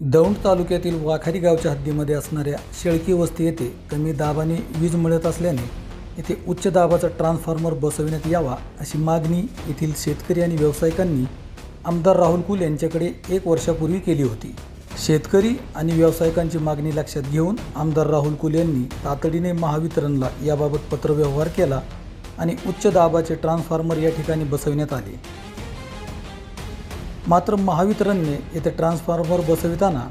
दौंड तालुक्यातील वाखारी गावच्या हद्दीमध्ये असणाऱ्या शेळकी वस्ती येथे कमी दाबाने वीज मिळत असल्याने येथे उच्च दाबाचा ट्रान्सफॉर्मर बसविण्यात यावा अशी मागणी येथील शेतकरी आणि व्यावसायिकांनी आमदार राहुल कुल यांच्याकडे एक वर्षापूर्वी केली होती. शेतकरी आणि व्यावसायिकांची मागणी लक्षात घेऊन आमदार राहुल कुल यांनी तातडीने महावितरणला याबाबत पत्रव्यवहार केला आणि उच्च दाबाचे ट्रान्सफॉर्मर या ठिकाणी बसविण्यात आले. मात्र महावितरणने येथे ट्रान्सफॉर्मर बसविताना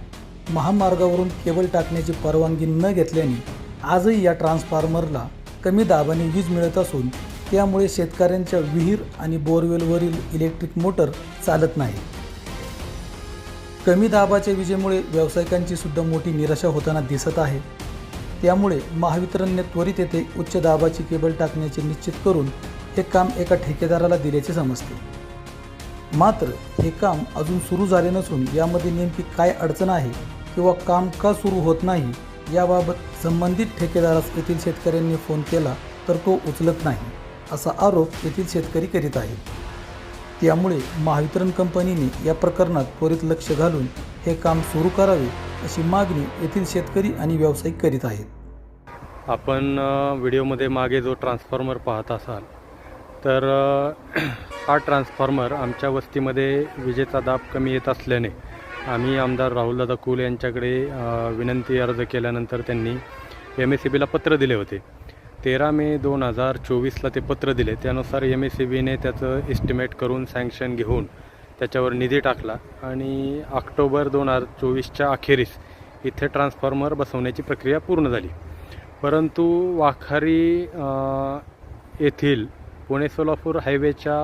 महामार्गावरून केबल टाकण्याची परवानगी न घेतल्याने आजही या ट्रान्सफॉर्मरला कमी दाबाने वीज मिळत असून त्यामुळे शेतकऱ्यांच्या विहीर आणि बोरवेलवरील इलेक्ट्रिक मोटर चालत नाही. कमी दाबाच्या विजेमुळे व्यावसायिकांची सुद्धा मोठी निराशा होताना दिसत आहे. त्यामुळे महावितरणने त्वरित येथे उच्च दाबाची केबल टाकण्याचे निश्चित करून हे काम एका ठेकेदाराला दिल्याचे समजते. मात्र हे काम अजून सुरू झाले नसून यामध्ये नेमकी काय अडचण आहे किंवा काम का सुरू होत नाही याबाबत संबंधित ठेकेदारास येथील शेतकऱ्यांनी फोन केला तर तो उचलत नाही असा आरोप येथील शेतकरी करीत आहेत. त्यामुळे महावितरण कंपनीने या प्रकरणात त्वरित लक्ष घालून हे काम सुरू करावे अशी मागणी येथील शेतकरी आणि व्यावसायिक करीत आहेत. आपण व्हिडिओमध्ये मागे जो ट्रान्सफॉर्मर पाहत असाल तर हा ट्रान्सफॉर्मर आमच्या वस्तीमध्ये विजेचा दाब कमी येत असल्याने आम्ही आमदार राहुलदादा कुल यांच्याकडे विनंती अर्ज केल्यानंतर त्यांनी एम एस सी बीला पत्र दिले होते. तेरा मे दोन हजार चोवीसला ते पत्र दिले. त्यानुसार एम एस सी बीने त्याचं एस्टिमेट करून सँक्शन घेऊन त्याच्यावर निधी टाकला आणि ऑक्टोबर दोन हजार चोवीसच्या अखेरीस इथे ट्रान्सफॉर्मर बसवण्याची प्रक्रिया पूर्ण झाली. परंतु वाखारी येथील पुणे सोलापूर हायवेच्या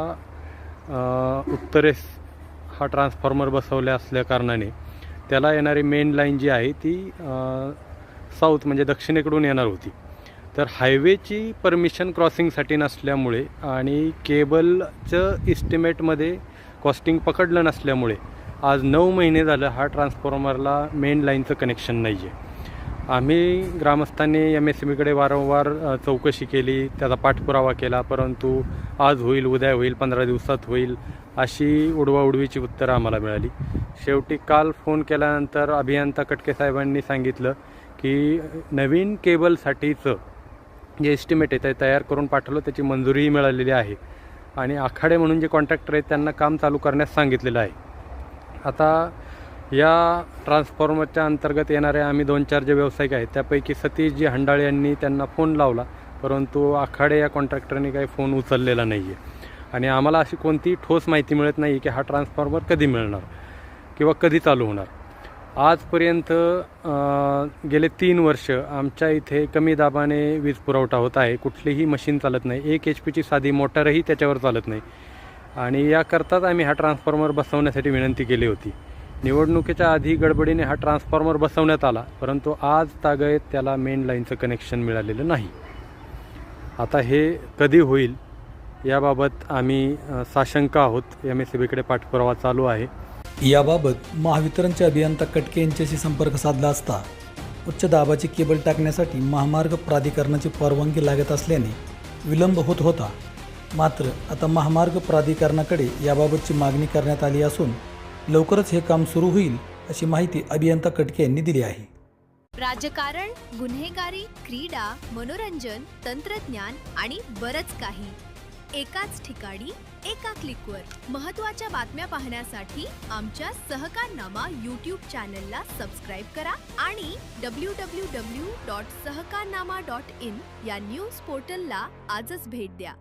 उत्तरेस हा ट्रान्सफॉर्मर बसवल्या असल्याकारणाने त्याला येणारी मेन लाईन जी आहे ती साऊथ म्हणजे दक्षिणेकडून येणार होती. तर हायवेची परमिशन क्रॉसिंगसाठी नसल्यामुळे आणि केबलचं इस्टिमेटमध्ये कॉस्टिंग पकडलं नसल्यामुळे आज नऊ महिने झालं हा ट्रान्सफॉर्मरला मेन लाईनचं कनेक्शन नाही आहे आम्ही ग्रामस्थांनी एम एस सी बीकडे वारंवार चौकशी केली त्याचा पाठपुरावा केला परंतु आज होईल उद्या होईल पंधरा दिवसात होईल अशी उडवाउडवीची उत्तरं आम्हाला मिळाली. शेवटी काल फोन केल्यानंतर अभियंता कटके साहेबांनी सांगितलं की नवीन केबलसाठीचं जे एस्टिमेट आहे ते तयार करून पाठवलं त्याची मंजुरीही मिळालेली आहे. आणि आखाडे म्हणून जे कॉन्ट्रॅक्टर आहेत त्यांना काम चालू करण्यास सांगितलेलं आहे. आता या ट्रान्सफॉर्मरच्या अंतर्गत येणारे आम्ही दोन चार जे व्यावसायिक आहेत त्यापैकी सतीशजी हंडाळे यांनी त्यांना फोन लावला. परंतु आखाडे या कॉन्ट्रॅक्टरने काही फोन उचललेला नाही आहे आणि आम्हाला अशी कोणतीही ठोस माहिती मिळत नाही की हा ट्रान्सफॉर्मर कधी मिळणार किंवा कधी चालू होणार. आजपर्यंत गेले तीन वर्ष आमच्या इथे कमी दाबाने वीज पुरवठा होत आहे. कुठलीही मशीन चालत नाही. एक एच पीची साधी मोटारही त्याच्यावर चालत नाही. आणि याकरताच आम्ही हा ट्रान्सफॉर्मर बसवण्यासाठी विनंती केली होती. निवडणुकीच्या आधी गडबडीने हा ट्रान्सफॉर्मर बसवण्यात आला परंतु आज तागयत त्याला मेन लाईनचं कनेक्शन मिळालेलं नाही. आता हे कधी होईल याबाबत आम्ही साशंक आहोत. एम एस सी बीकडे पाठपुरावा चालू आहे. याबाबत महावितरणचे अभियंता कटके यांच्याशी संपर्क साधला असता उच्च दाबाची केबल टाकण्यासाठी महामार्ग प्राधिकरणाची परवानगी लागत असल्याने विलंब होत होता. मात्र आता महामार्ग प्राधिकरणाकडे याबाबतची मागणी करण्यात आली असून लवकरच हे काम सुरू होईल अशी माहिती अभियंता कटके यांनी दिली आहे. राजकारण गुन्हेगारी क्रीडा मनोरंजन तंत्रज्ञान आणि बरच काही. एकाच ठिकाणी एका क्लिकवर. महत्त्वाच्या बातम्या पाहण्यासाठी आमच्या सहकारनामा यूट्यूब चॅनलला सबस्क्राईब करा आणि W W W dot Sahakarnama dot in या न्यूज पोर्टलला आजच भेट द्या.